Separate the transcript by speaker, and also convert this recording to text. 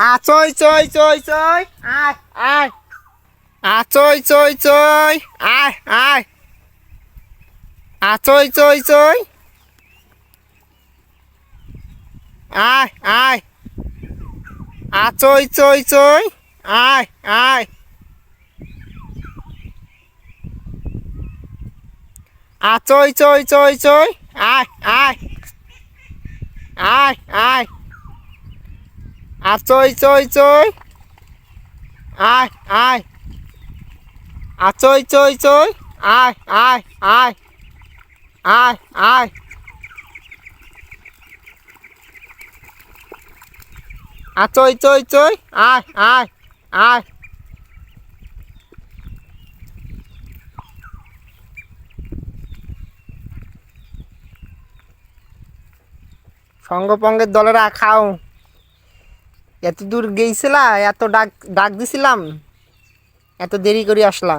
Speaker 1: আ চই চই চই আয় আয় আ চই চই আয় আয় আ চই চই আয় আয় আ চই চই আয় আয় আ চই চই চই চই আয় আয় আয় আয় আ, চই চই চই। আয় আয়। আ, চই চই চই। আয় আয় আয়। আয় আয়। আ, চই চই চই। আয় আয় আয়। সঙ্গপঙ্গের দলেরা, খাও। এত দূর গেছিলা এত ডাক ডাক দিছিলাম এত দেরি করে আসলা।